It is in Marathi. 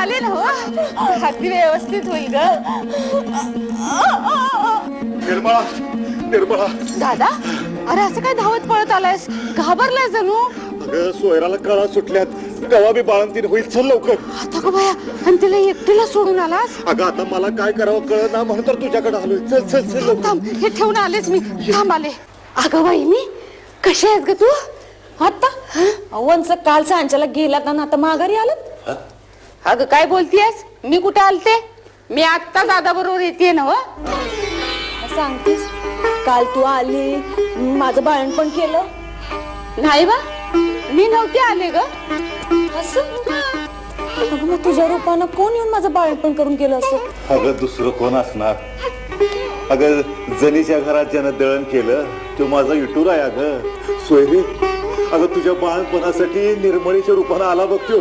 आले ना हो? हाती व्यवस्थित होईल ग. निर्मळा निर्मळा. दादा अरे असं काय धावत पळत आलायस? घाबरलाय जणू. अगं सोयराला कळा सुटल्यात. गवा बी बाळंतीन होईल. चल लवकर. आता का बाया आणि तिला एकटीला सोडून आलास? अगं आता मला काय करावं कळ ना म्हणून तर तुझ्याकडे आलोय. चल चल चल लवकर. थांब हे ठेवून आलेच मी. थांब आले. अगं बाई मी? कशी आहेस ग तू? आता? अवनच काल सांच्याला गेलात ना आता माघारी आलात? अगं काय बोलतीयस? मी कुठे आलते? मी आत्ता दादा बरोबर येते ना हो? सांगतेस? काल तू आली माझं बाळणपण केलं. नाही बा मी नव्हते आले ग. असं? अगं मग तुझ्या रूपानं कोण येऊन माझं बाळणपण करून गेलं असं? अगं दुसरं कोण असणार? अगं जनीच्या घरात ज्यानं दळण केलं तो माझा युटूर आहे अगं. सोयरे अगं तुझ्या बाळपणासाठी निर्मळीच्या रूपानं आला बघतो